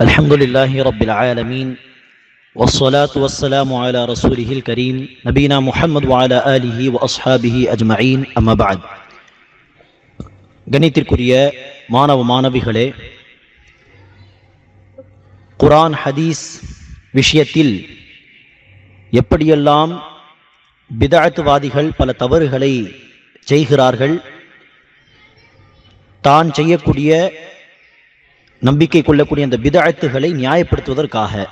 الحمد لله رب العالمين والصلاة والسلام على رسوله الكريم نبينا محمد وعلى آله وأصحابه أجمعين أما بعد கணித்திற்குரிய மாணவ மாணவிகளே குரான் ஹதீஸ் விஷயத்தில் எப்படியெல்லாம் பிதாத்துவாதிகள் பல தவறுகளை செய்கிறார்கள் தான் செய்யக்கூடிய நம்பிக்கை கொள்ளக்கூடிய அந்த பிதாத்துகளை நியாயப்படுத்துவதற்காக.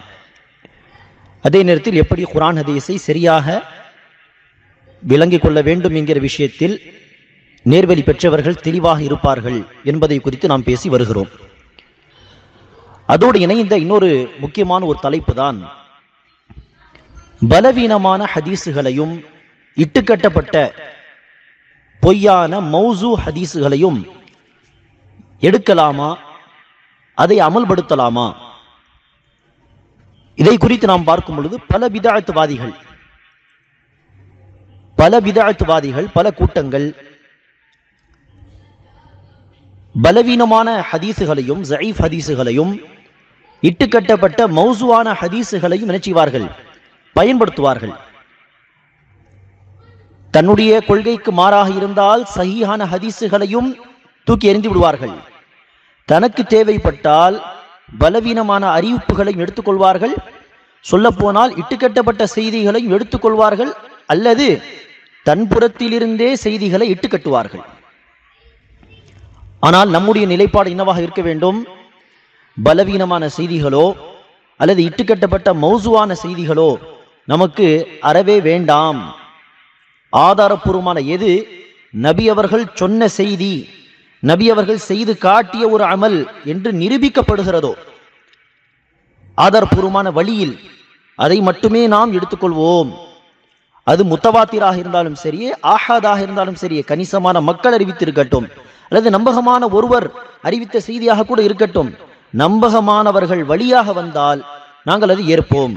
அதே நேரத்தில் எப்படி குரான் ஹதீஸை சரியாக விளங்கிக் கொள்ள வேண்டும் என்கிற விஷயத்தில் நேர்வழி பெற்றவர்கள் தெளிவாக இருப்பார்கள் என்பதை குறித்து நாம் பேசி வருகிறோம். அதோடு இணைந்த இன்னொரு முக்கியமான ஒரு தலைப்பு தான் பலவீனமான ஹதீஸுகளையும் இட்டுக்கட்டப்பட்ட பொய்யான மௌசு ஹதீஸுகளையும் எடுக்கலாமா அதை அமல்படுத்தலாமா? இதை குறித்து நாம் பார்க்கும் பொழுது பல விதாழ்த்துவாதிகள் பல பிதாத்துவாதிகள் பல கூட்டங்கள் பலவீனமான ஹதீஸுகளையும் ஜயீஃப் ஹதீஸுகளையும் இட்டுக்கட்டப்பட்ட மௌசுவான ஹதீஸுகளையும் நினைச்சுவார்கள் பயன்படுத்துவார்கள். தன்னுடைய கொள்கைக்கு மாறாக இருந்தால் சகியான ஹதீஸுகளையும் தூக்கி எறிந்து விடுவார்கள். தனக்கு தேவைப்பட்டால் பலவீனமான அறிவிப்புகளையும் எடுத்துக்கொள்வார்கள். சொல்லப்போனால் இட்டுக்கட்டப்பட்ட செய்திகளையும் எடுத்துக்கொள்வார்கள் அல்லது தன்புறத்திலிருந்தே செய்திகளை இட்டுக்கட்டுவார்கள். ஆனால் நம்முடைய நிலைப்பாடு என்னவாக இருக்க வேண்டும்? பலவீனமான செய்திகளோ அல்லது இட்டுக்கட்டப்பட்ட மௌசுவான செய்திகளோ நமக்கு அறவே வேண்டாம். ஆதாரப்பூர்வமான எது? நபி அவர்கள் சொன்ன செய்தி. நபி அவர்கள் செய்து காட்டிய ஒரு அமல் என்று நிரூபிக்கப்படுகிறதோ? ஆதாரபூர்வமான வழியில் அதை மட்டுமே நாம் எடுத்துக்கொள்வோம். அது முத்தவாத்திராக இருந்தாலும் சரி ஆஹாதாக இருந்தாலும் சரி கணிசமான மக்கள் அறிவித்திருக்கட்டும். அல்லது நம்பகமான ஒருவர் அறிவித்த செய்தியாக கூட இருக்கட்டும். நம்பகமானவர்கள் வழியாக வந்தால் நாங்கள் அது ஏற்போம்.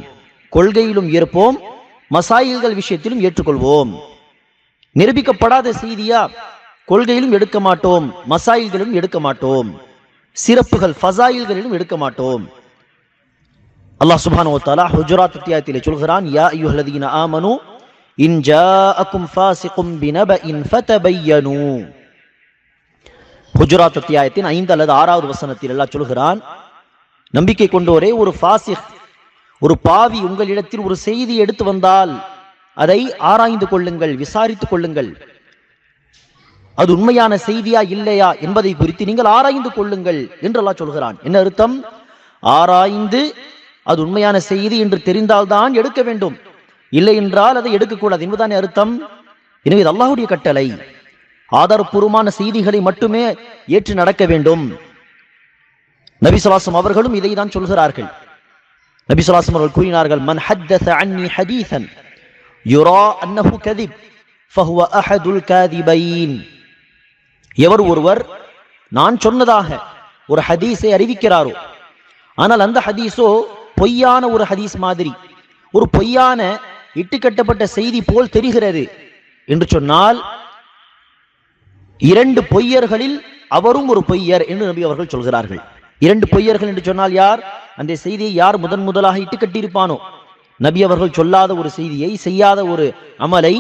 கொள்கையிலும் ஏற்போம். மசாயில்கள் விஷயத்திலும் ஏற்றுக்கொள்வோம். நிரூபிக்கப்படாத செய்தியா? கொள்கையிலும் எடுக்க மாட்டோம் மசாயில்களிலும் எடுக்க மாட்டோம் சிறப்புகள் ஃபசாயில்களிலும் எடுக்க மாட்டோம். அல்லாஹ் சுபானோ வ தஆலா ஹுஜராத் அத்தியாயத்திலே சொல்கிறான் யா அய்யுஹல்லதீன ஆமனு இன் ஜாஅக்கும் ஃபாசிகும் பினபஇன் ஃபதபையனு. ஹுஜராத் அத்தியாயத்தின் ஐந்து அல்லது ஆறாவது வசனத்தில் எல்லாம் சொல்கிறான் நம்பிக்கை கொண்டோரே ஒரு ஃபாசிக் ஒரு பாவி உங்களிடத்தில் ஒரு செய்தி எடுத்து வந்தால் அதை ஆராய்ந்து கொள்ளுங்கள் விசாரித்துக் கொள்ளுங்கள். அது உண்மையான செய்தியா இல்லையா என்பதை குறித்து நீங்கள் ஆராய்ந்து கொள்ளுங்கள் என்று அல்லாஹ் சொல்கிறான். என்ன அர்த்தம்? ஆராய்ந்து அது உண்மையான செய்தி என்று தெரிந்தால்தான் எடுக்க வேண்டும். இல்லை என்றால் அதை எடுக்கக்கூடாது. என்பதுதான் அர்த்தம்? எனவே இது அல்லாஹுடைய கட்டளை. ஆதாரப்பூர்வமான செய்திகளை மட்டுமே ஏற்று நடக்க வேண்டும். நபிசுலாசம் அவர்களும் இதை தான் சொல்கிறார்கள் நபிசுலாசம் அவர்கள் கூறினார்கள் மன் ஹத்தச அன்னி ஹதீசன் யுரா அன்னஹு கதிப் ஃபஹுவ அஹதுல் காதிபைன். எவர் ஒருவர் நான் சொன்னதாக ஒரு ஹதீஸை அறிவிக்கிறாரோ? ஆனால் அந்த ஹதீஸோ பொய்யான ஒரு ஹதீஸ் மாதிரி ஒரு பொய்யான இட்டுக்கட்டப்பட்ட செய்தி போல் தெரிகிறது என்று சொன்னால் இரண்டு பொய்யர்களில் அவரும் ஒரு பொய்யர் என்று நபி அவர்கள் சொல்கிறார்கள். இரண்டு பொய்யர்கள் என்று சொன்னால் யார்? அந்த செய்தியை யார் முதன் முதலாக இட்டுக்கட்டியிருப்பானோ நபி அவர்கள் சொல்லாத ஒரு செய்தியை செய்யாத ஒரு அமலை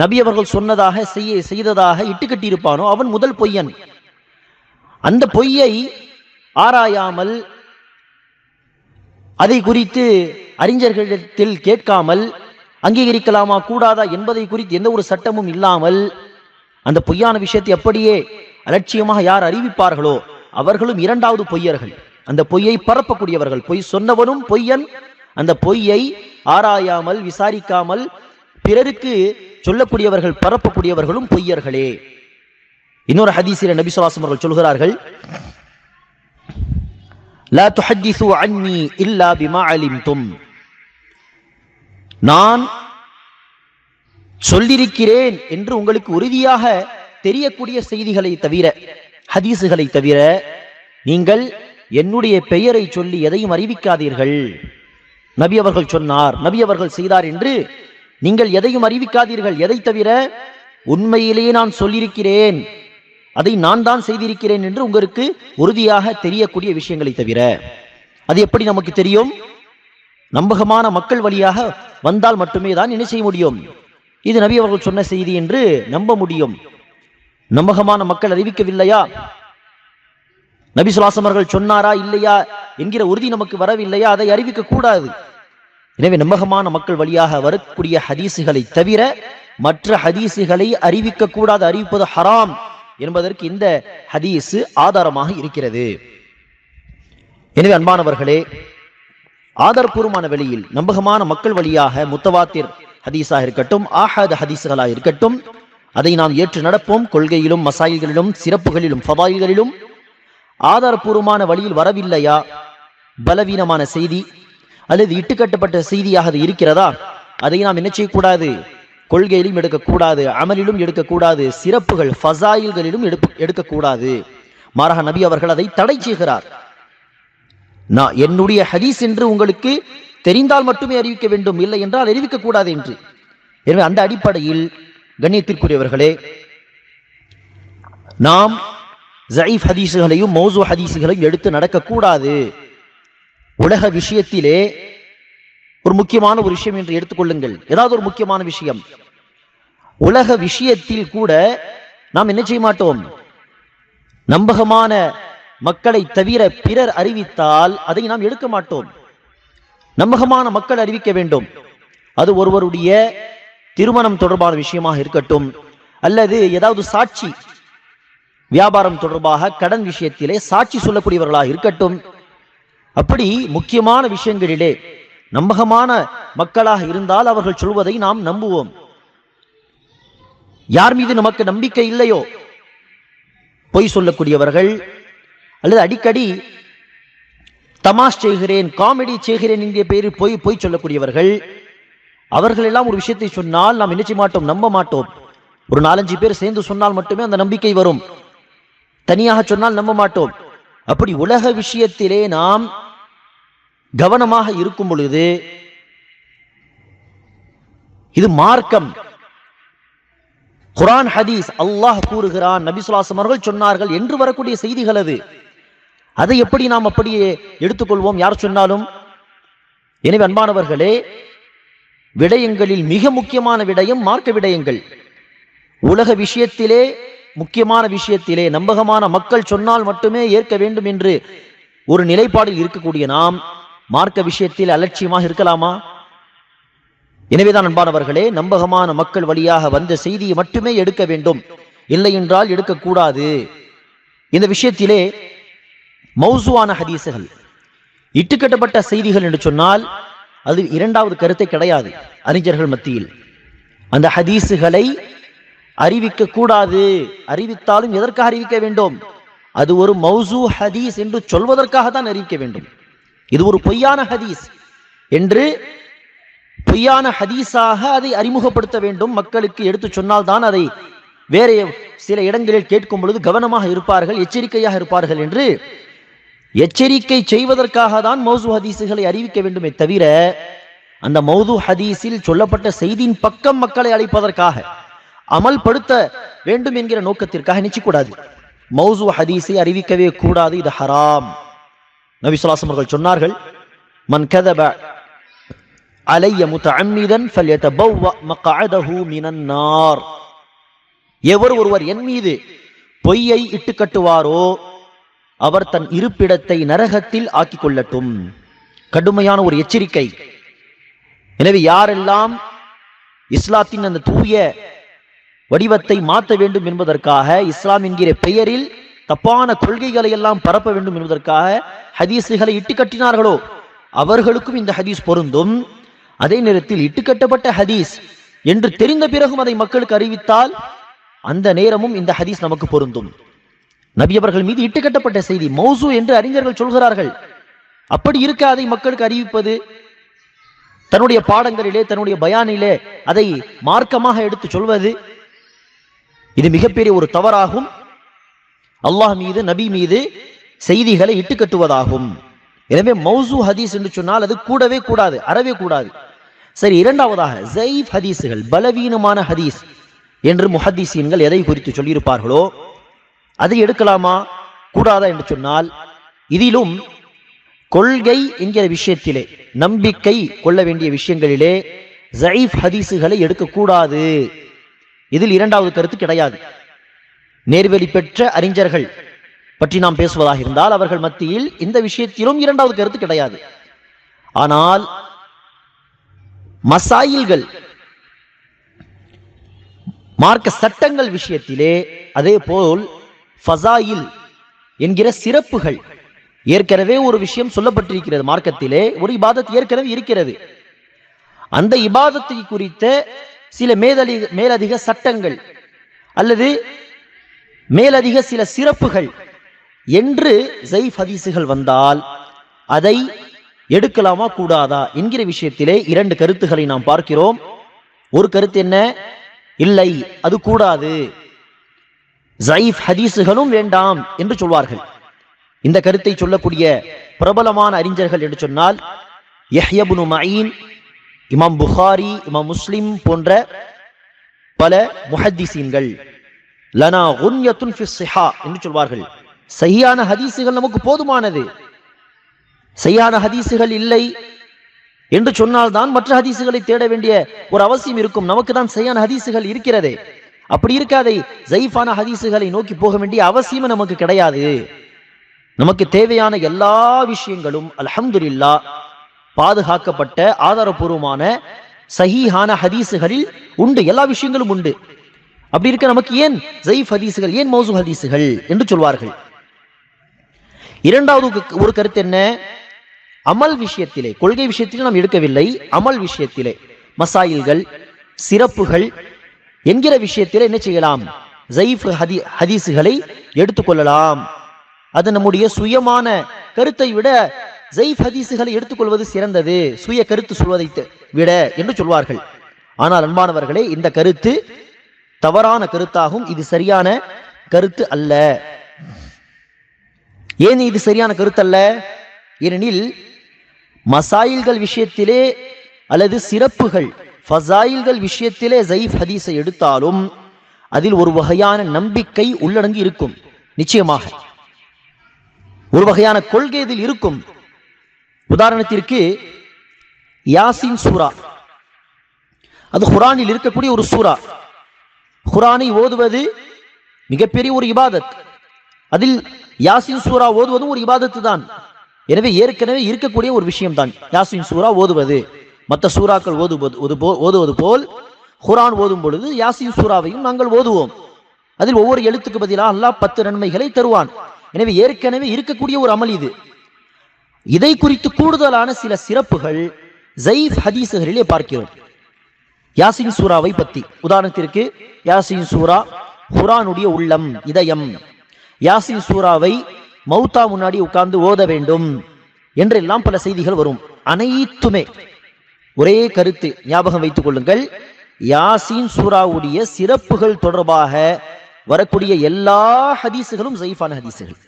நபி அவர்கள் சொன்னதாக செய்ய செய்ததாக இட்டுக்கட்டியிருப்பானோ அவன் முதல் பொய்யன். அந்த பொய்யை ஆராயாமல் அதை குறித்து அறிஞர்களிடத்தில் கேட்காமல் அங்கீகரிக்கலாமா கூடாதா என்பதை குறித்து எந்த ஒரு சட்டமும் இல்லாமல் அந்த பொய்யான விஷயத்தை அப்படியே அலட்சியமாக யார் அறிவிப்பார்களோ அவர்களும் இரண்டாவது பொய்யர்கள். அந்த பொய்யை பரப்பக்கூடியவர்கள். பொய் சொன்னவனும் பொய்யன். அந்த பொய்யை ஆராயாமல் விசாரிக்காமல் பிறருக்கு சொல்லக்கூடியவர்கள் பரப்பக்கூடியவர்களும் பொய்யர்களே. இன்னொரு ஹதீசில நபி சொல்லாசம் அவர்கள் சொல்கிறார்கள் லா துஹத்திசு அன்னி இல்லா பிமா அலிம்தும். நான் சொல்லிருக்கிறேன் என்று உங்களுக்கு உறுதியாக தெரியக்கூடிய செய்திகளை தவிர ஹதீஸுகளை தவிர நீங்கள் என்னுடைய பெயரை சொல்லி எதையும் அறிவிக்காதீர்கள். நபி அவர்கள் சொன்னார் நபி அவர்கள் செய்தார் என்று நீங்கள் எதையும் அறிவிக்காதீர்கள். எதை தவிர உண்மையிலேயே நான் சொல்லியிருக்கிறேன். அதை நான் தான் செய்திருக்கிறேன் என்று உங்களுக்கு உறுதியாக தெரியக்கூடிய விஷயங்களை தவிர அது எப்படி நமக்கு தெரியும்? நம்பகமான மக்கள் வழியாக வந்தால் மட்டுமே தான் என்ன செய்ய முடியும்? இது நபி அவர்கள் சொன்ன செய்தி என்று நம்ப முடியும். நம்பகமான மக்கள் அறிவிக்கவில்லையா? நபி சுலாசம் அவர்கள் சொன்னாரா இல்லையா என்கிற உறுதி நமக்கு வரவில்லையா? அதை அறிவிக்க கூடாது. எனவே நம்பகமான மக்கள் வழியாக வரக்கூடிய ஹதீசுகளை தவிர மற்ற ஹதீசுகளை அறிவிக்க கூடாது அறிவிப்பது ஹராம் என்பதற்கு இந்த ஹதீஸு ஆதாரமாக இருக்கிறது. எனவே அன்பானவர்களே ஆதாரபூர்வமான வெளியில் நம்பகமான மக்கள் வழியாக முத்தவாத்திர் ஹதீஸாக இருக்கட்டும் ஆஹாத ஹதீஸுகளாக இருக்கட்டும் அதை நாம் ஏற்று நடப்போம். கொள்கையிலும் மசாயில்களிலும் சிறப்புகளிலும் ஃபவாயில்களிலும் ஆதாரபூர்வமான வழியில் வரவில்லையா? பலவீனமான செய்தி அல்லது இட்டுக்கட்டப்பட்ட செய்தியாக அது இருக்கிறதா? அதை நாம் என்ன செய்யக்கூடாது? கொள்கையிலும் எடுக்கக்கூடாது அமலிலும் எடுக்கக்கூடாது சிறப்புகள் ஃபசாயில்களிலும் எடுப்பு எடுக்கக்கூடாது. மாறாக நபி அவர்கள் அதை தடை செய்கிறார். நான் என்னுடைய ஹதீஸ் என்று உங்களுக்கு தெரிந்தால் மட்டுமே அறிவிக்க வேண்டும். இல்லை என்றால் அறிவிக்க கூடாது என்று. எனவே அந்த அடிப்படையில் கண்ணியத்திற்குரியவர்களே நாம் ஜயீப் ஹதீஸுகளையும் மௌசு ஹதீஸுகளையும் எடுத்து நடக்கக்கூடாது. உலக விஷயத்திலே ஒரு முக்கியமான ஒரு விஷயம் என்று எடுத்துக்கொள்ளுங்கள். ஏதாவது ஒரு முக்கியமான விஷயம். உலக விஷயத்தில் கூட நாம் என்ன செய்ய மாட்டோம்? நம்பகமான மக்களை தவிர பிறர் அறிவித்தால் அதை நாம் எடுக்க மாட்டோம். நம்பகமான மக்கள் அறிவிக்க வேண்டும். அது ஒருவருடைய திருமணம் தொடர்பான விஷயமாக இருக்கட்டும் அல்லது ஏதாவது சாட்சி வியாபாரம் தொடர்பாக கடன் விஷயத்திலே சாட்சி சொல்லக்கூடியவர்களாக இருக்கட்டும் அப்படி முக்கியமான விஷயங்களிலே நம்பகமான மக்களாக இருந்தால் அவர்கள் சொல்வதை நாம் நம்புவோம். யார் மீது நமக்கு நம்பிக்கை இல்லையோ? பொய் சொல்லக்கூடியவர்கள் அல்லது அடிக்கடி தமாஷ் செய்கிறேன் காமெடி செய்கிறேன் என்கிற பெயரில் பொய் பொய் சொல்லக்கூடியவர்கள் அவர்கள் எல்லாம் ஒரு விஷயத்தை சொன்னால் நாம் நினைச்சு மாட்டோம்? நம்ப மாட்டோம். ஒரு நாலஞ்சு பேர் சேர்ந்து சொன்னால் மட்டுமே அந்த நம்பிக்கை வரும். தனியாக சொன்னால் நம்ப மாட்டோம். அப்படி உலக விஷயத்திலே நாம் கவனமாக இருக்கும் பொழுது இது மார்க்கம். குரான் ஹதீஸ் அல்லாஹ் கூறுகிறான் நபிசுலாசம் அவர்கள் சொன்னார்கள் என்று வரக்கூடிய செய்திகள் அது. அதை எப்படி நாம் அப்படியே எடுத்துக்கொள்வோம்? யார் சொன்னாலும்? எனவே அன்பானவர்களே விடயங்களில் மிக முக்கியமான விடயம் மார்க்க விடயங்கள். உலக விஷயத்திலே முக்கியமான விஷயத்திலே நம்பகமான மக்கள் சொன்னால் மட்டுமே ஏற்க வேண்டும் என்று ஒரு நிலைப்பாடில் இருக்கக்கூடிய நாம் மார்க்க விஷயத்தில் அலட்சியமாக இருக்கலாமா? எனவேதான் அன்பானவர்களே நம்பகமான மக்கள் வழியாக வந்த செய்தியை மட்டுமே எடுக்க வேண்டும். இல்லை என்றால் எடுக்கக்கூடாது. இந்த விஷயத்திலே மௌசுவான ஹதீசுகள் இட்டுக்கட்டப்பட்ட செய்திகள் என்று சொன்னால் அது இரண்டாவது கருத்தை கிடையாது அறிஞர்கள் மத்தியில். அந்த ஹதீசுகளை அறிவிக்க கூடாது அறிவித்தாலும் எதற்காக அறிவிக்க வேண்டும்? அது ஒரு மௌசு ஹதீஸ் என்று சொல்வதற்காக தான் அறிவிக்க வேண்டும். இது ஒரு பொய்யான ஹதீஸ். என்று பொய்யான ஹதீஸாக அதை அறிமுகப்படுத்த வேண்டும். மக்களுக்கு எடுத்து சொன்னால் தான் அதை வேற சில இடங்களில் கேட்கும் பொழுது கவனமாக இருப்பார்கள் எச்சரிக்கையாக இருப்பார்கள் என்று எச்சரிக்கை செய்வதற்காக தான் மௌசு ஹதீஸுகளை அறிவிக்க வேண்டுமே தவிர அந்த மௌது ஹதீஸில் சொல்லப்பட்ட செய்தியின் பக்கம் மக்களை அழைப்பதற்காக அமல்படுத்த வேண்டும் என்கிற நோக்கத்திற்காக நிச்சயக்கூடாது மௌசு ஹதீஸை அறிவிக்கவே கூடாது இது ஹராம். நபி சொல்லாசம் அவர்கள் சொன்னார்கள் மன் கதப அலைய முத்தஅம்மிதன் ஃபல்யதபவ்வ மக்அதஹு நார். எவர் ஒருவர் என் மீது பொய்யை இட்டு கட்டுவாரோ அவர் தன் இருப்பிடத்தை நரகத்தில் ஆக்கிக் கொள்ளட்டும். கடுமையான ஒரு எச்சரிக்கை. எனவே யாரெல்லாம் இஸ்லாத்தின் அந்த தூய வடிவத்தை மாற்ற வேண்டும் என்பதற்காக இஸ்லாம் என்கிற பெயரில் தப்பான கொள்கைகளை எல்லாம் பரப்ப வேண்டும் என்பதற்காக ஹதீஸ்களை இட்டு கட்டினார்களோ? அவர்களுக்கும் இந்த ஹதீஸ் பொருந்தும். அதே நேரத்தில் இட்டுக்கட்டப்பட்ட ஹதீஸ் என்று தெரிந்த பிறகும் அதை மக்களுக்கு அறிவித்தால் அந்த நேரமும் இந்த ஹதீஸ் நமக்கு பொருந்தும். நபி அவர்கள் மீது இட்டுக்கட்டப்பட்ட செய்தி மௌசு என்று அறிஞர்கள் சொல்கிறார்கள். அப்படி இருக்க அதை மக்களுக்கு அறிவிப்பது தன்னுடைய பாடங்களிலே தன்னுடைய பயானிலே அதை மார்க்கமாக எடுத்து சொல்வது இது மிகப்பெரிய ஒரு தவறாகும். அல்லாஹ் மீது நபி மீது செய்திகளை இட்டுக்கட்டுவதாகும். எனவே மௌசு ஹதீஸ் என்று சொன்னால் அது கூடவே கூடாது அறவே கூடாது. சரி இரண்டாவதாக ஜெயிஃப் ஹதீஸுகள் பலவீனமான ஹதீஸ் என்று முஹதீசீன்கள் எதை குறித்து சொல்லியிருப்பார்களோ அதை எடுக்கலாமா கூடாதா என்று சொன்னால் இதிலும் கொள்கை என்கிற விஷயத்திலே நம்பிக்கை கொள்ள வேண்டிய விஷயங்களிலே ஜயீஃப் ஹதீஸுகளை எடுக்கக்கூடாது. இதில் இரண்டாவது கருத்து கிடையாது. நேர்வெளி பெற்ற அறிஞர்கள் பற்றி நாம் பேசுவதாக இருந்தால் அவர்கள் மத்தியில் இந்த விஷயத்திலும் இரண்டாவது கருத்து கிடையாது. ஆனால் மசாயில்கள் மார்க்க சட்டங்கள் விஷயத்திலே அதே போல் ஃபசாயில் என்கிற சிறப்புகள் ஏற்கனவே ஒரு விஷயம் சொல்லப்பட்டிருக்கிறது மார்க்கத்திலே ஒரு இபாதத் ஏற்கனவே இருக்கிறது. அந்த இபாதத்தை குறித்த சில மேலதிக மேலதிக சட்டங்கள் அல்லது மேலதிக சில சிறப்புகள். என்று ஜெய்ஃப் ஹதீஸுகள் வந்தால் அதை எடுக்கலாமா கூடாதா என்கிற விஷயத்திலே இரண்டு கருத்துக்களை நாம் பார்க்கிறோம். ஒரு கருத்து என்ன? இல்லை அது கூடாது. ஜைஃப் ஹதீஸுகளும் வேண்டாம் என்று சொல்வார்கள். இந்த கருத்தை சொல்லக்கூடிய பிரபலமான அறிஞர்கள் என்று சொன்னால் யஹ்யபுனு மயின் இமாம் புகாரி இமாம் முஸ்லிம் போன்ற பல முஹத்திசீன்கள். லனா குன்யத்துன் என்று சொல்வார்கள். சரியான ஹதீசுகள் நமக்கு போதுமானது. சரியான ஹதீசுகள் இல்லை என்று சொன்னால்தான் மற்ற ஹதீஸுகளை தேட வேண்டிய ஒரு அவசியம் இருக்கும். நமக்கு தான் சரியான ஹதீசுகள் இருக்கிறதே. அப்படி இருக்காதை ஜெய்ஃபான ஹதீஸுகளை நோக்கி போக வேண்டிய அவசியம் நமக்கு கிடையாது. நமக்கு தேவையான எல்லா விஷயங்களும் அல்ஹம்துலில்லா பாதுகாக்கப்பட்ட ஆதாரபூர்வமான சஹீஹான ஹதீசுகளில் உண்டு. எல்லா விஷயங்களும் உண்டு. அப்படி இருக்க நமக்கு ஏன் ஜெய்ஃப் ஹதீஸுகள் ஏன் மௌசு ஹதீஸுகள் என்று சொல்வார்கள்? இரண்டாவது ஒரு கருத்து என்ன? அமல் விஷயத்திலே கொள்கை விஷயத்திலே நாம் எடுக்கவில்லை. அமல் விஷயத்திலே மசாயில்கள் சிறப்புகள் என்கிற விஷயத்திலே என்ன செய்யலாம்? ஜெய்ஃப் ஹதி ஹதீஸுகளை எடுத்துக்கொள்ளலாம். அது நம்முடைய சுயமான கருத்தை விட ஜெய்ஃப் ஹதீஸுகளை எடுத்துக்கொள்வது சிறந்தது. சுய கருத்து சொல்வதை விட என்று சொல்வார்கள். ஆனால் அன்பானவர்களே இந்த கருத்து தவறான கருத்தாகும். இது சரியான கருத்து அல்ல. ஏன் இது சரியான கருத்து அல்ல? ஏனெனில் மசாயில்கள் விஷயத்திலே அல்லது சிறப்புகள் ஃபசாயில்கள் விஷயத்திலே ஜெய்ஃப் ஹதீஸை எடுத்தாலும் அதில் ஒரு வகையான நம்பிக்கை உள்ளடங்கி இருக்கும். நிச்சயமாக. ஒரு வகையான கொள்கை இதில் இருக்கும். உதாரணத்திற்கு யாசின் சூரா. அது குரானில் இருக்கக்கூடிய ஒரு சூரா. குரானை ஓதுவது மிகப்பெரிய ஒரு இபாதத். அதில் யாசின் சூரா ஓதுவதும் ஒரு இபாதத்து தான். எனவே ஏற்கனவே இருக்கக்கூடிய ஒரு விஷயம் தான் யாசின் சூரா ஓதுவது. மற்ற சூறாக்கள் ஓதுவது போ- ஓதுவது போல் குரான் ஓதும் பொழுது யாசின் சூறாவையும் நாங்கள் ஓதுவோம். அதில் ஒவ்வொரு எழுத்துக்கு பதிலாக அல்லாஹ் பத்து நன்மைகளை தருவான். எனவே ஏற்கனவே இருக்கக்கூடிய ஒரு அமல் இது. இதை குறித்து கூடுதலான சில சிறப்புகள் ஜெய்ஃப் ஹதீசுகளிலே பார்க்கிறோம். யாசின் சூராவை பத்தி. உதாரணத்திற்கு யாசின் சூரா குரானுடைய உள்ளம் இதயம். யாசின் சூராவை மௌத்தா முன்னாடி உட்கார்ந்து ஓத வேண்டும் என்றெல்லாம் பல செய்திகள் வரும். அனைத்துமே. ஒரே கருத்து ஞாபகம் வைத்துக் கொள்ளுங்கள். யாசின் சூராவுடைய சிறப்புகள் தொடர்பாக வரக்கூடிய எல்லா ஹதீஸுகளும் ஜெய்ஃபான ஹதீஸுகள்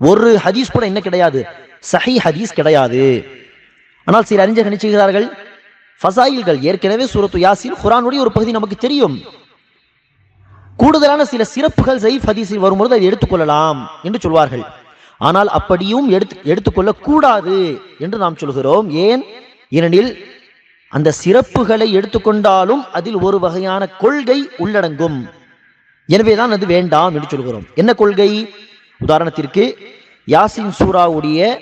ஒரு ஹதீஸ் கூட என்ன கிடையாது? சஹி ஹதீஸ் கிடையாது. ஆனால் சில அறிஞர் நினைச்சுகிறார்கள் ஃபசாயில்கள் ஏற்கனவே சூரத்து யாசின் குரானுடைய ஒரு பகுதி நமக்கு தெரியும். கூடுதலான சில சிறப்புகள் ஜெயிப் ஹதீஸில் வரும்பொழுது அதை எடுத்துக்கொள்ளலாம் என்று சொல்வார்கள். ஆனால் அப்படியும் எடுத்து எடுத்துக்கொள்ள கூடாது என்று நாம் சொல்கிறோம். ஏன்? ஏனெனில் அந்த சிறப்புகளை எடுத்துக்கொண்டாலும் அதில் ஒரு வகையான கொள்கை உள்ளடங்கும். எனவேதான் அது வேண்டாம் என்று சொல்கிறோம். என்ன கொள்கை? உதாரணத்திற்கு யாசின் சூராவுடைய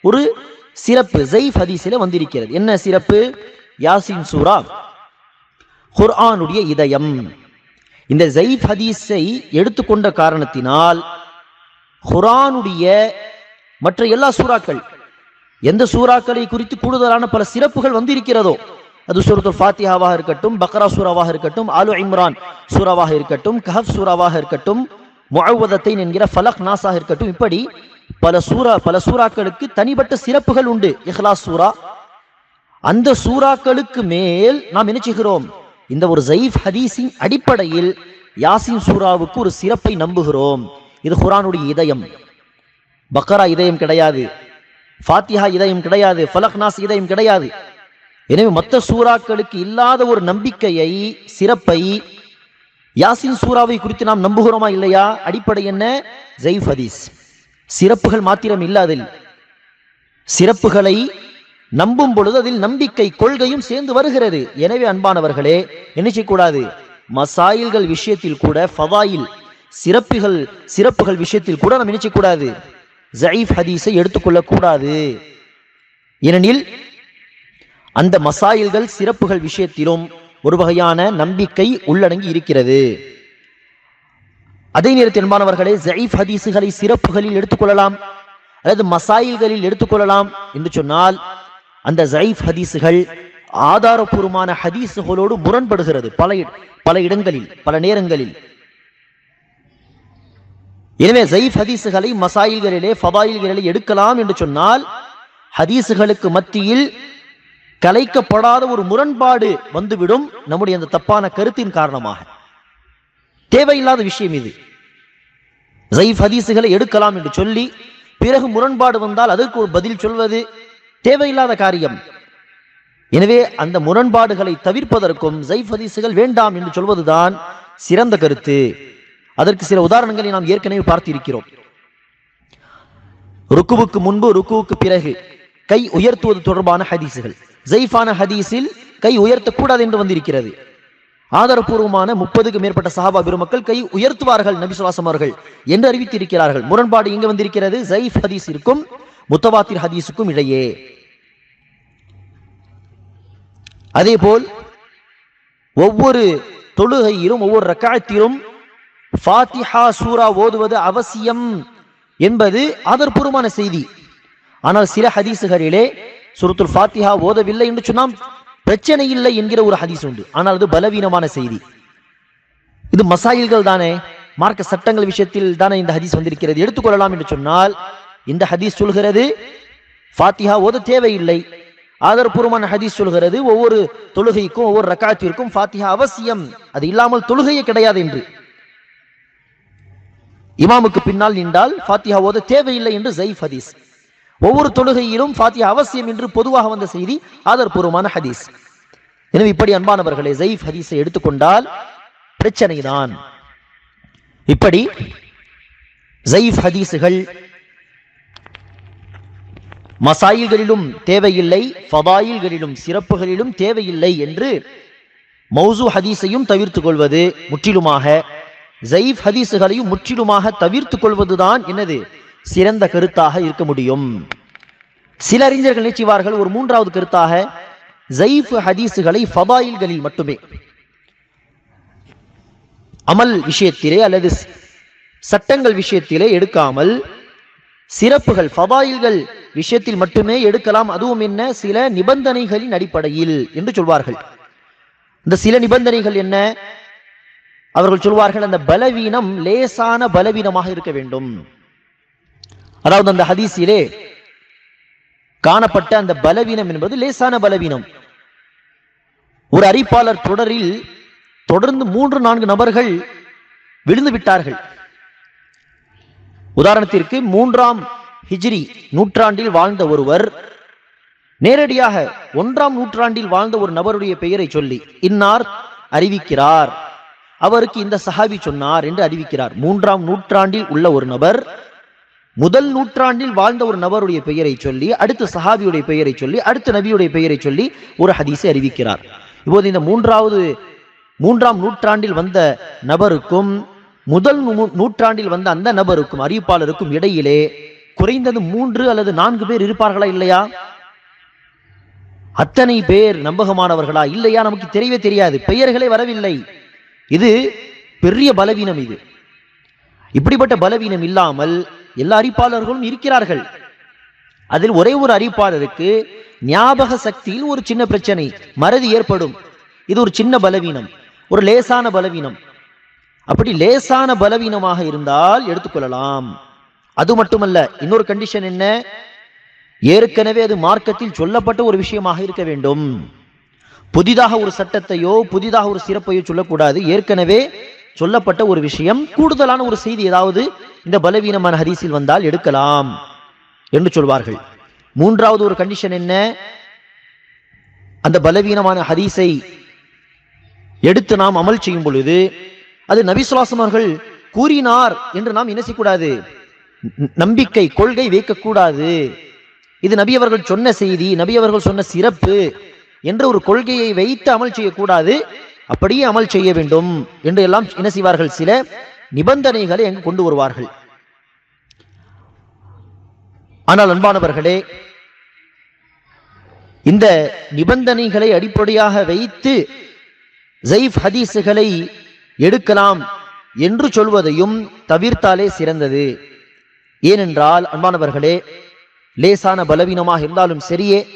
ஒரு சிறப்பு ஜெய்ஃப் ஹதீஸில் வந்திருக்கிறது. என்ன சிறப்பு? யாசின் சூரா குர்ஆனுடைய இதயம். இந்த ஜெயிப் ஹதீஸை எடுத்துக்கொண்ட காரணத்தினால் குரானுடைய மற்ற எல்லா சூறாக்கள் எந்த சூறாக்களை குறித்து கூடுதலான பல சிறப்புகள் வந்திருக்கிறதோ அது சூரத்துல் ஃபாத்தியாவாக இருக்கட்டும் பக்ரா சூராவாக இருக்கட்டும் ஆலு இம்ரான் சூராவாக இருக்கட்டும் கஹப் சூராவாக இருக்கட்டும் முகவதத்தை என்கிற ஃபலக் நாசாக இருக்கட்டும் இப்படி பல சூரா பல சூறாக்களுக்கு தனிப்பட்ட சிறப்புகள் உண்டு. இஹ்லாஸ் சூரா அந்த சூறாக்களுக்கு மேல் நாம் என்ன செய்கிறோம்? இந்த ஒரு ஜெய்ஃப் ஹதீஸின் அடிப்படையில் யாசின் சூராவுக்கு ஒரு சிறப்பை நம்புகிறோம். இது குரானுடைய இதயம். பக்கரா இதயம் கிடையாது. ஃபாத்திஹா இதயம் கிடையாது. ஃபலக்னாஸ் இதயம் கிடையாது. எனவே மற்ற சூறாக்களுக்கு இல்லாத ஒரு நம்பிக்கையை சிறப்பை யாசின் சூறாவை குறித்து நாம் நம்புகிறோமா இல்லையா? அடிப்படை என்ன? ஜெய்ஃப் ஹதீஸ். சிறப்புகள் மாத்திரம் இல்லாதில். சிறப்புகளை நம்பும் பொழுது அதில் நம்பிக்கை கொள்கையும் சேர்ந்து வருகிறது. எனவே அன்பானவர்களே நினைச்சக்கூடாது மசாயில்கள் விஷயத்தில் கூட ஃபதாயில் சிறப்புகள் சிறப்புகள் விஷயத்தில் கூட நம்ம நினைச்சக்கூடாது ஜயீஃப் ஹதீஸை எடுத்துக்கொள்ள கூடாது ஏனெனில் அந்த மசாயில்கள் சிறப்புகள் விஷயத்திலும் ஒரு வகையான நம்பிக்கை உள்ளடங்கி இருக்கிறது. அதே நேரத்தில் அன்பானவர்களே ஜயீஃப் ஹதீஸுகளை சிறப்புகளில் எடுத்துக்கொள்ளலாம். அல்லது மசாயில்களில் எடுத்துக்கொள்ளலாம் என்று சொன்னால் அந்த ஜைஃப் ஹதீஸுகள் ஆதாரபூர்வமான ஹதீஸுகளோடு முரண்படுகிறது. பல பல இடங்களில் பல நேரங்களில். எனவே ஜயீஃப் ஹதீஸுகளை மசாயில்களிலே ஃபதாயில்களிலே எடுக்கலாம் என்று சொன்னால் ஹதீஸுகளுக்கு மத்தியில் கலைக்கப்படாத ஒரு முரண்பாடு வந்துவிடும் நம்முடைய அந்த தப்பான கருத்தின் காரணமாக. தேவையில்லாத விஷயம் இது. ஜைஃப் ஹதீஸுகளை எடுக்கலாம் என்று சொல்லி பிறகு முரண்பாடு வந்தால் அதற்கு ஒரு பதில் சொல்வது தேவையில்லாத காரியம். எனவே அந்த முரண்பாடுகளை தவிர்ப்பதற்கும் ஜைஃப் ஹதீஸுகள் வேண்டாம் என்று சொல்வதுதான் சிறந்த கருத்து. அதற்கு சில உதாரணங்களை நாம் ஏற்கனவே பார்த்திருக்கிறோம். ருக்குவுக்கு முன்பு ருக்குவுக்கு பிறகு கை உயர்த்துவது தொடர்பான ஹதீஸுகள். ஜெய்ஃபான ஹதீஸில் கை உயர்த்தக்கூடாது என்று வந்திருக்கிறது. ஆதாரபூர்வமான முப்பதுக்கு மேற்பட்ட சஹாபா பெருமக்கள் கை உயர்த்துவார்கள் நபி சுல்லாசம் அவர்கள் என்று அறிவித்திருக்கிறார்கள். முரண்பாடு இங்கு வந்திருக்கிறது? ஜெய்ஃப் ஹதீஸ் இருக்கும் முத்தவாத்திர் ஹதீஸுக்கும் இடையே. அதே போல் ஒவ்வொரு தொழுகையிலும் ஒவ்வொரு ரக்காயத்திலும் ஃபாத்திஹா சூரா ஓதுவது அவசியம் என்பது ஆதர்பூர்வமான செய்தி. ஆனால் சில ஹதீசுகளிலே சுருத்துல் ஃபாத்திஹா ஓதவில்லை என்று சொன்னால் பிரச்சனை இல்லை என்கிற ஒரு ஹதீஸ் உண்டு. ஆனால் அது பலவீனமான செய்தி. இது மசாயில்கள் தானே மார்க்க சட்டங்கள் விஷயத்தில் தானே இந்த ஹதீஸ் வந்திருக்கிறது. எடுத்துக்கொள்ளலாம் என்று சொன்னால் இந்த ஹதீஸ் சொல்கிறது ஃபாத்திஹா ஓத தேவையில்லை. ஆதர்பூர்வமான ஹதீஸ் சொல்கிறது ஒவ்வொரு தொழுகைக்கும் ஒவ்வொரு ரக்காத்திற்கும் ஃபாத்திஹா அவசியம். அது இல்லாமல் தொழுகையே கிடையாது என்று. இமாமுக்கு பின்னால் நின்றால் ஃபாத்திஹா ஓத தேவையில்லை என்று ஜெயிஃப் ஹதீஸ். ஒவ்வொரு தொழுகையிலும் ஃபாத்திஹா அவசியம் என்று பொதுவாக வந்த செய்தி ஆதர்பூர்வமான ஹதீஸ். எனவே இப்படி அன்பானவர்களே ஜெயிஃப் ஹதீஸை எடுத்துக்கொண்டால் பிரச்சனைதான். இப்படி ஜெய்ஃப் ஹதீஸுகள் மசாயில்களிலும் தேவையில்லை ஃபதாயில்களிலும் சிறப்புகளிலும் தேவையில்லை என்று மௌசு ஹதீஸையும் தவிர்த்து கொள்வது முற்றிலுமாக ஜெய்ஃப் ஹதீஸுகளையும் முற்றிலுமாக தவிர்த்து கொள்வதுதான் என்னது? சிறந்த கருத்தாக இருக்க முடியும். சில அறிஞர்கள் நினைச்சுவார்கள் ஒரு மூன்றாவது கருத்தாக ஜெய்ஃப் ஹதீஸுகளை ஃபதாயில்களில் மட்டுமே அமல் விஷயத்திலே அல்லது சட்டங்கள் விஷயத்திலே எடுக்காமல் சிறப்புகள் ஃபதாயில்கள் விஷயத்தில் மட்டுமே எடுக்கலாம். அதுவும் என்ன? சில நிபந்தனைகளின் அடிப்படையில் என்று சொல்வார்கள். இந்த சில நிபந்தனைகள் என்ன? அவர்கள் சொல்வார்கள் அந்த பலவீனம் லேசான பலவீனமாக இருக்க வேண்டும். அதாவது அந்த ஹதீஸிலே காணப்பட்ட அந்த பலவீனம் என்பது லேசான பலவீனம். ஒரு அறிப்பாளர் தொடரில் தொடர்ந்து மூன்று நான்கு நபர்கள் விழுந்து விட்டார்கள். உதாரணத்திற்கு மூன்றாம் ஹிஜ்ரி நூற்றாண்டில் வாழ்ந்த ஒருவர் நேரடியாக ஒன்றாம் நூற்றாண்டில் வாழ்ந்த ஒரு நபருடைய பெயரை சொல்லி இன்னார் அறிவிக்கிறார். அவருக்கு இந்த சஹாபி சொன்னார் என்று அறிவிக்கிறார். மூன்றாம் நூற்றாண்டில் உள்ள ஒரு நபர் முதல் நூற்றாண்டில் வாழ்ந்த ஒரு நபருடைய பெயரை சொல்லி அடுத்து சஹாபியுடைய பெயரை சொல்லி அடுத்து நபியுடைய பெயரை சொல்லி ஒரு ஹதீஸை அறிவிக்கிறார். இப்போது இந்த மூன்றாவது மூன்றாம் நூற்றாண்டில் வந்த நபருக்கும் முதல் நூற்றாண்டில் வந்த அந்த நபருக்கும் அறிவிப்பாளருக்கும் இடையிலே குறைந்தது மூன்று அல்லது நான்கு பேர் இருப்பார்களா இல்லையா? அத்தனை பேர் நம்பகமானவர்களா? இல்லையா? நமக்கு தெரியவே தெரியாது. பெயர்களே வரவில்லை. இது பெரிய பலவீனம் இது. இப்படிப்பட்ட பலவீனம் இல்லாமல் எல்லா அறிப்பாளர்களும் இருக்கிறார்கள். அதில் ஒரே ஒரு அறிவிப்பாளருக்கு ஞாபக சக்தியில் ஒரு சின்ன பிரச்சனை மறதி ஏற்படும். இது ஒரு சின்ன பலவீனம் ஒரு லேசான பலவீனம். அப்படி லேசான பலவீனமாக இருந்தால் எடுத்துக்கொள்ளலாம். அது மட்டுமல்ல இன்னொரு கண்டிஷன் என்ன? ஏற்கனவே அது மார்க்கத்தில் சொல்லப்பட்ட ஒரு விஷயமாக இருக்க வேண்டும். புதிதாக ஒரு சட்டத்தையோ புதிதாக ஒரு சிறப்பையோ சொல்லக்கூடாது. ஏற்கனவே சொல்லப்பட்ட ஒரு விஷயம் கூடுதலான ஒரு செய்தி ஏதாவது இந்த பலவீனமான ஹதீஸில் வந்தால் எடுக்கலாம் என்று சொல்வார்கள். மூன்றாவது ஒரு கண்டிஷன் என்ன? அந்த பலவீனமான ஹதீஸை எடுத்து நாம் அமல் செய்யும் பொழுது அது நபிசுலாசம் அவர்கள் கூறினார் என்று நாம் என்ன செய்யக்கூடாது நம்பிக்கை கொள்கை வைக்கக்கூடாது. இது நபி அவர்கள் சொன்ன செய்தி நபி அவர்கள் சொன்ன சிறப்பு என்ற ஒரு கொள்கையை வைத்து அமல் செய்யக்கூடாது. அப்படியே அமல் செய்ய வேண்டும் என்று எல்லாம் என்ன செய்வார்கள்? சில நிபந்தனைகளை அங்கு கொண்டு வருவார்கள். ஆனால் அன்பானவர்களே இந்த நிபந்தனைகளை அடிப்படையாக வைத்து ஜெய்ஃப் ஹதீஸுகளை எடுக்கலாம் என்று சொல்வதையும் தவிர்த்தாலே சிறந்தது. ஏனென்றால் அன்பானவர்களே லேசான பலவீனமாக இருந்தாலும் சரியே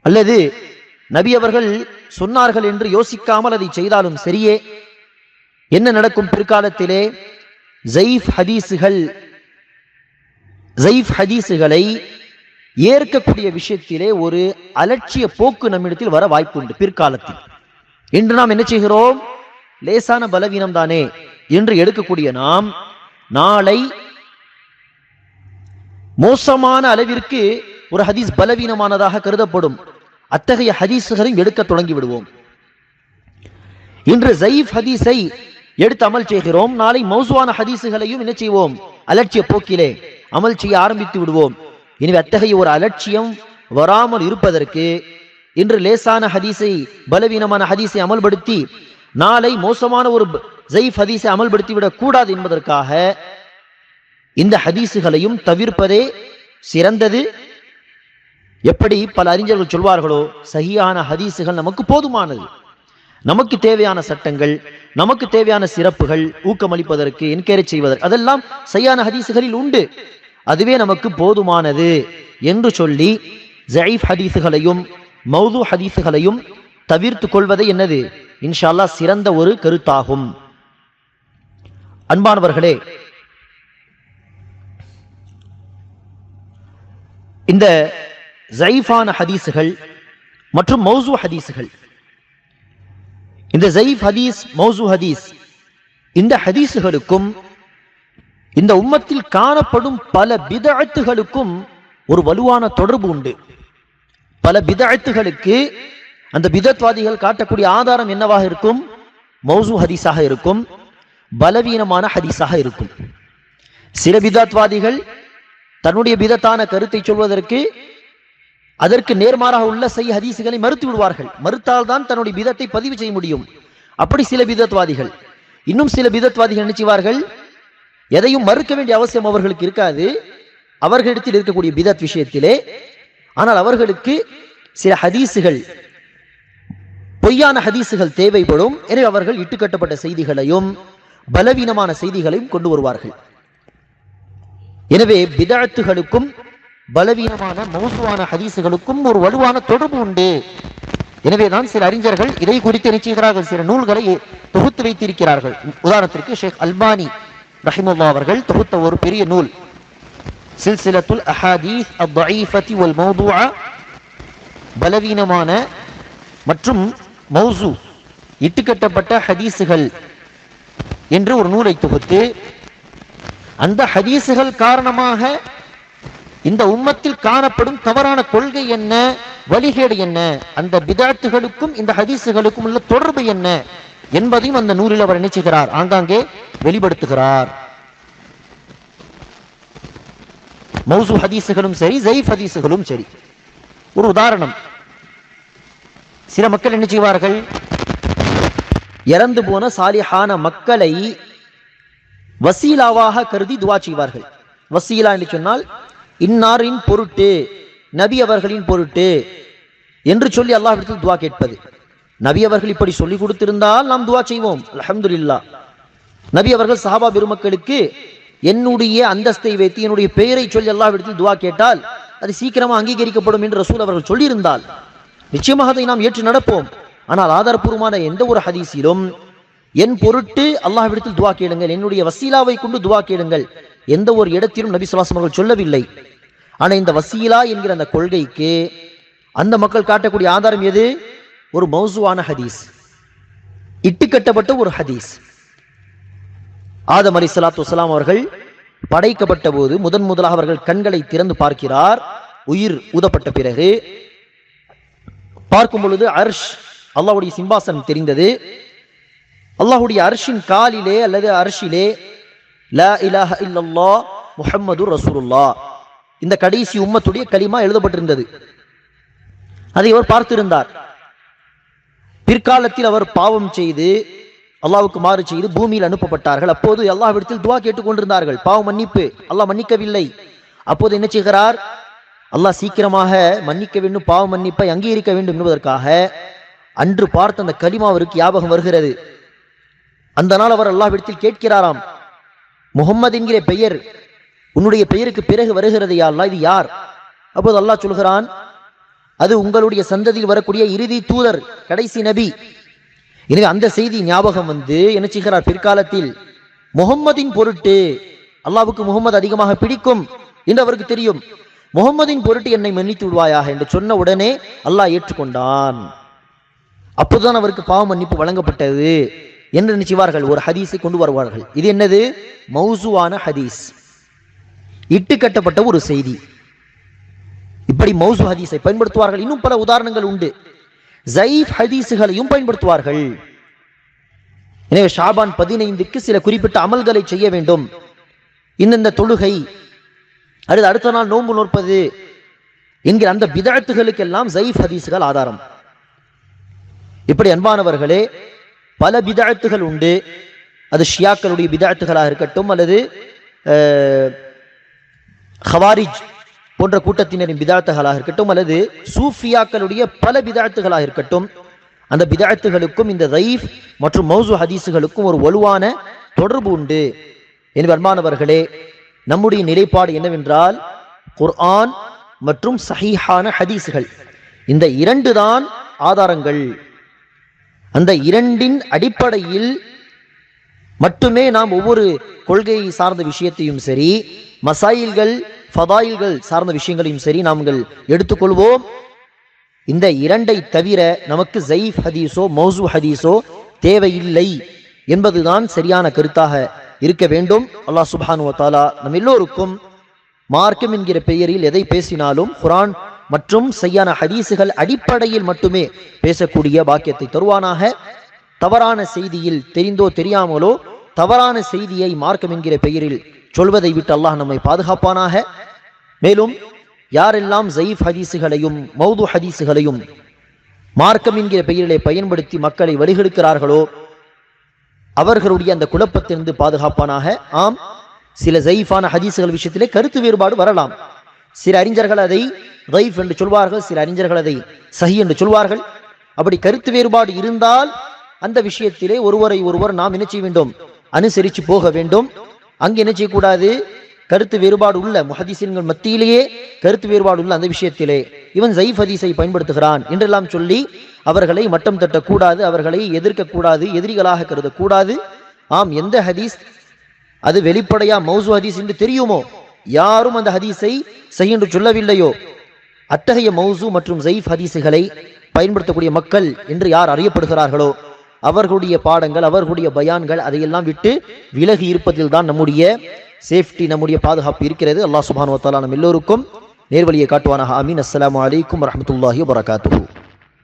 அல்லது நபி அவர்கள் சொன்னார்கள் என்று யோசிக்காமல் அதை செய்தாலும் சரியே என்ன நடக்கும் பிற்காலத்திலே ஜெய்ஃப் ஹதீஸுகள் ஜெய்ஃப் ஹதீஸுகளை ஏற்கக்கூடிய விஷயத்திலே ஒரு அலட்சிய போக்கு நம்மிடத்தில் வர வாய்ப்பு உண்டு பிற்காலத்தில். இன்று நாம் என்ன செய்கிறோம்? லேசான பலவீனம் தானே என்று எடுக்கக்கூடிய நாம் நாளை மோசமான அளவிற்கு ஒரு ஹதீஸ் பலவீனமானதாக கருதப்படும். அத்தகைய ஹதீஸுகளையும் எடுக்க தொடங்கி விடுவோம் இன்று ஜயீப் ஹதீஸை எடுத்து அமல் செய்கிறோம். நாளை மௌசுவான ஹதீஸுகளையும் என்ன செய்வோம்? அலட்சிய போக்கிலே அமல் செய்ய ஆரம்பித்து விடுவோம். எனவே அத்தகைய ஒரு அலட்சியம் வராமல் இருப்பதற்கு இன்று லேசான ஹதீஸை பலவீனமான ஹதீஸை அமல்படுத்தி நாளை மோசமான ஒரு ஜெய்ஃப் ஹதீஸை அமல்படுத்திவிடக் கூடாது என்பதற்காக இந்த ஹதீஸுகளையும் தவிர்ப்பதே சிறந்தது. எப்படி பல அறிஞர்கள் சொல்வார்களோ சகியான ஹதீஸுகள் நமக்கு போதுமானது. நமக்கு தேவையான சட்டங்கள் நமக்கு தேவையான சிறப்புகள் ஊக்கமளிப்பதற்கு என்கரேஜ் செய்வதற்கு அதெல்லாம் சரியான ஹதீஸுகளில் உண்டு. அதுவே நமக்கு போதுமானது என்று சொல்லி ஜயீஃப் ஹதீஸுகளையும் மௌது ஹதீஸுகளையும் தவிர்த்து கொள்வதை என்னது? இன்ஷால்லா சிறந்த ஒரு கருத்தாகும். அன்பானவர்களே இந்த ஜயீஃபான ஹதீஸுகள் மற்றும் மௌசு ஹதீஸுகள். இந்த ஜயீஃப் ஹதீஸ் மௌசு ஹதீஸ் இந்த ஹதீஸுகளுக்கும் இந்த உம்மத்தில் காணப்படும் பல பிதஅத்துகளுக்கும் ஒரு வலுவான தொடர்பு உண்டு. பல பிதஅத்துகளுக்கு அந்த பிதத்வாதிகள் காட்டக்கூடிய ஆதாரம் என்னவாக இருக்கும்? மௌசு ஹதீஸாக இருக்கும். பலவீனமான ஹதீஸாக இருக்கும். சில பிதத்வாதிகள் தன்னுடைய விதத்தான கருத்தை சொல்வதற்கு அதற்கு நேர்மாறாக உள்ள செய் ஹதீஸுகளை மறுத்து விடுவார்கள். மறுத்தால் தான் தன்னுடைய விதத்தை பதிவு செய்ய முடியும். அப்படி சில விதத்வாதிகள் இன்னும் சில விதத்வாதிகள் நினைச்சுவார்கள் எதையும் மறுக்க வேண்டிய அவசியம் அவர்களுக்கு இருக்காது. அவர்களிடத்தில் இருக்கக்கூடிய பிதத் விஷயத்திலே. ஆனால் அவர்களுக்கு சில ஹதீஸுகள் பொய்யான ஹதீஸுகள் தேவைப்படும். எனவே அவர்கள் இட்டுக்கட்டப்பட்ட செய்திகளையும் பலவீனமான செய்திகளையும் கொண்டு வருவார்கள். எனவே பிதாத்துகளுக்கும் பலவீனமான மௌசுவான ஹதீஸுகளுக்கும் ஒரு வலுவான தொடர்பு உண்டு. எனவே தான் சில அறிஞர்கள் இதை குறித்து நிச்சயிக்கிறார்கள் சில நூல்களை தொகுத்து வைத்திருக்கிறார்கள். உதாரணத்திற்கு ஷேக் அல்பானி ரஹிமுல்லா அவர்கள் தொகுத்த ஒரு பெரிய நூல். சில்சிலத்துல் அஹாதீஸ் அத்ஈஃபதி வல் மௌதுஆ பலவீனமான மற்றும் மௌசு இட்டுக்கட்டப்பட்ட ஹதீஸுகள் என்று ஒரு நூலை தொகுத்து அந்த ஹதீஸுகள் காரணமாக இந்த உம்மத்தில் காணப்படும் தவறான கொள்கை என்ன? வழிகேடு என்ன? அந்த பிதாத்துகளுக்கும் இந்த ஹதீஸுகளுக்கும் உள்ள தொடர்பு என்ன? என்பதையும் அந்த நூலில் அவர் நினைச்சுகிறார் ஆங்காங்கே வெளிப்படுத்துகிறார். மௌசு ஹதீஸுகளும் சரி ஜெய்ஃப் ஹதீஸுகளும் சரி. ஒரு உதாரணம். சில மக்கள் என்ன செய்வார்கள்? இறந்து போன சாலிஹான மக்களை வசீலாவாக கருதி துவா செய்வார்கள். வசீலா என்று சொன்னால் இன்னாரின் பொருட்டு நபி அவர்களின் பொருட்டு என்று சொல்லி அல்லாஹிடத்தில் துவா கேட்பது. நபி அவர்கள் இப்படி சொல்லி கொடுத்திருந்தால் நாம் துவா செய்வோம். அல்ஹம்துலில்லா. நபி அவர்கள் சஹாபா பெருமக்களுக்கு என்னுடைய அந்தஸ்தை வைத்து என்னுடைய பெயரை சொல்லி அல்லாஹிடத்தில் துவா கேட்டால் அது சீக்கிரமாக அங்கீகரிக்கப்படும் என்று ரசூல் அவர்கள் சொல்லியிருந்தால் நிச்சயமாக அதை நாம் ஏற்று நடப்போம். ஆனால் ஆதாரப்பூர்வமான எந்த ஒரு ஹதீஸிலும் என் பொருட்டு அல்லாஹ்விடத்தில் துவா கேளுங்கள். என்னுடைய வசீலாவை கொண்டு துவா கேளுங்கள். எந்த ஒரு இடத்திலும் நபி சுல்லாசம் அவர்கள் சொல்லவில்லை. ஆனா இந்த வசீலா என்கிற அந்த கொள்கைக்கு அந்த மக்கள் காட்டக்கூடிய ஆதாரம் எது? ஒரு மௌசுவான ஹதீஸ். இட்டுக்கட்டப்பட்ட ஒரு ஹதீஸ். ஆதம் அலி சலாத்து வலாம் அவர்கள் படைக்கப்பட்ட போது முதன் முதலாக அவர்கள் கண்களை திறந்து பார்க்கிறார். உயிர் ஊதப்பட்ட பிறகு பார்க்கும் பொழுது அர்ஷ் அல்லாஹ்வுடைய சிம்பாசனம் தெரிந்தது. அல்லாஹுடைய அரிஷின் காலிலே அல்லது அரிஷிலே லா இலாஹ இல்லல்லா முஹம்மது ரசூலுல்லா இந்த கடைசி உம்மத்துடைய களிமா எழுதப்பட்டிருந்தது. அதை அவர் பார்த்திருந்தார். பிற்காலத்தில் அவர் பாவம் செய்து அல்லாவுக்கு மாறு செய்து பூமியில் அனுப்பப்பட்டார்கள். அப்போது அல்லாஹ்விடத்தில் துவா கேட்டுக்கொண்டிருந்தார்கள் பாவம் மன்னிப்பு. அல்லாஹ் மன்னிக்கவில்லை. அப்போது என்ன செய்கிறார்? அல்லாஹ் சீக்கிரமாக மன்னிக்க வேண்டும் பாவம் மன்னிப்பை அங்கீகரிக்க வேண்டும் என்பதற்காக அன்று பார்த்த அந்த கலிமா அவருக்கு ஞாபகம் வருகிறது. அந்த நாள் அவர் அல்லாஹ்விடத்தில் கேட்கிறாராம் முகம்மது என்கிற பெயர் உன்னுடைய பெயருக்கு பிறகு வருகிறது அல்லாஹ் இது யார்? அப்போது அல்லாஹ் சொல்கிறான் அது உங்களுடைய சந்ததியில் வரக்கூடிய இறுதி தூதர் கடைசி நபி. எனவே அந்த செய்தி ஞாபகம் வந்து என்ன செய்கிறார்? பிற்காலத்தில் முகம்மதின் பொருட்டு அல்லாவுக்கு முகமது அதிகமாக பிடிக்கும் என்று அவருக்கு தெரியும். முகம்மதின் பொருட்டு என்னை மன்னித்து விடுவாயாக என்று சொன்ன உடனே அல்லாஹ் ஏற்றுக்கொண்டான். அப்போதுதான் அவருக்கு பாவ மன்னிப்பு வழங்கப்பட்டது. என்று நினைச்சுவார்கள் ஒரு ஹதீஸை கொண்டு வருவார்கள். இது என்னது? மௌசுவான ஹதீஸ். இட்டு கட்டப்பட்ட ஒரு செய்தி. இப்படி மௌசு ஹதீஸை பயன்படுத்துவார்கள். இன்னும் பல உதாரணங்கள் உண்டு. ஜயீஃப் ஹதீஸுகளையும் பயன்படுத்துவார்கள். எனவே ஷாபான் பதினைந்துக்கு சில குறிப்பிட்ட அமல்களை செய்ய வேண்டும். இந்தந்த தொழுகை அடுத்து அடுத்த நாள் நோன்பு நோற்பது என்கிற அந்த பிதாத்துகளுக்கெல்லாம் ஜயீஃப் ஹதீஸுகள் ஆதாரம். இப்படி அன்பானவர்களே பல பிதழத்துகள் உண்டு. அது ஷியாக்களுடைய பிதழத்துகளாக இருக்கட்டும் அல்லது ஹவாரிஜ் போன்ற கூட்டத்தினரின் பிதாத்துகளாக இருக்கட்டும் அல்லது சூஃபியாக்களுடைய பல பிதாத்துகளாக இருக்கட்டும் அந்த பிதாத்துகளுக்கும் இந்த ரைஃப் மற்றும் மௌசு ஹதீஸுகளுக்கும் ஒரு வலுவான தொடர்பு உண்டு. என் வர்மானவர்களே நம்முடைய நிலைப்பாடு என்னவென்றால் குர்ஆன் மற்றும் சஹீஹான ஹதீஸுகள். இந்த இரண்டு தான் ஆதாரங்கள். அந்த இரண்டின் அடிப்படையில் மட்டுமே நாம் ஒவ்வொரு கொள்கையை சார்ந்த விஷயத்தையும் சரி மசாயில்கள் ஃபதாயில்கள் சார்ந்த விஷயங்களையும் சரி நாங்கள் எடுத்துக்கொள்வோம். இந்த இரண்டை தவிர நமக்கு ஜயீஃப் ஹதீஸோ மௌசு ஹதீஸோ தேவையில்லை என்பதுதான் சரியான கருத்தாக இருக்க வேண்டும். அல்லாஹ் சுப்ஹானு தாலா நம் எல்லோருக்கும் மார்க்கம் என்கிற பெயரில் எதை பேசினாலும் குரான் மற்றும் சரியான ஹதீஸுகள் அடிப்படையில் மட்டுமே பேசக்கூடிய பாக்கியத்தை தருவானாக. தவறான செய்தியில் தெரிந்தோ தெரியாமலோ தவறான செய்தியை மார்க்கம் என்கிற பெயரில் சொல்வதை விட்டு அல்லாஹ் நம்மை பாதுகாப்பானாக. மேலும் யாரெல்லாம் ஜயீப் ஹதீஸுகளையும் மௌது ஹதீஸுகளையும் மார்க்கம் என்கிற பெயரிலே பயன்படுத்தி மக்களை வழிகெடுக்கிறார்களோ அவர்களுடைய அந்த குழப்பத்திலிருந்து பாதுகாப்பானாக. ஆம் சில ஜயீஃபான ஹதீஸுகள் விஷயத்திலே கருத்து வேறுபாடு வரலாம். சில அறிஞர்கள் அதை வைஃப் என்று சொல்வார்கள் சில அறிஞர்கள் அதை சஹி என்று சொல்வார்கள். அப்படி கருத்து வேறுபாடு இருந்தால் அந்த விஷயத்திலே ஒருவரை ஒருவர் நாம் என்ன செய்ய வேண்டும்? அனுசரித்து போக வேண்டும். அங்கு என்ன செய்யக்கூடாது? கருத்து வேறுபாடு உள்ள முஹதீசின்கள் மத்தியிலேயே கருத்து வேறுபாடு உள்ள அந்த விஷயத்திலே இவன் ஜைஃப் ஹதீஸை பயன்படுத்துகிறான் என்றெல்லாம் சொல்லி அவர்களை மட்டம் தட்டக்கூடாது அவர்களை எதிர்க்கக்கூடாது எதிரிகளாக கருதக்கூடாது. ஆம் எந்த ஹதீஸ்? அது வெளிப்படையா மௌசு ஹதீஸ் என்று தெரியுமோ? யாரும் அந்த ஹதீஸை செய்யென்று சொல்லவில்லையோ. அத்தகைய மௌசு மற்றும் ஜெயிஃப் ஹதீஸுகளை பயன்படுத்தக்கூடிய மக்கள் என்று யார் அறியப்படுகிறார்களோ அவர்களுடைய பாடங்கள் அவர்களுடைய பயான்கள் அதையெல்லாம் விட்டு விலகி இருப்பதில் தான் நம்முடைய சேஃப்டி நம்முடைய பாதுகாப்பு இருக்கிறது. அல்லாஹ் சுபானுவத்தாலா நம் எல்லோருக்கும் நேர்வழியை காட்டுவானாக. அமீன் அஸ்லாம் அலைக்கும் வரமத்துல்லாஹி வரகாத்து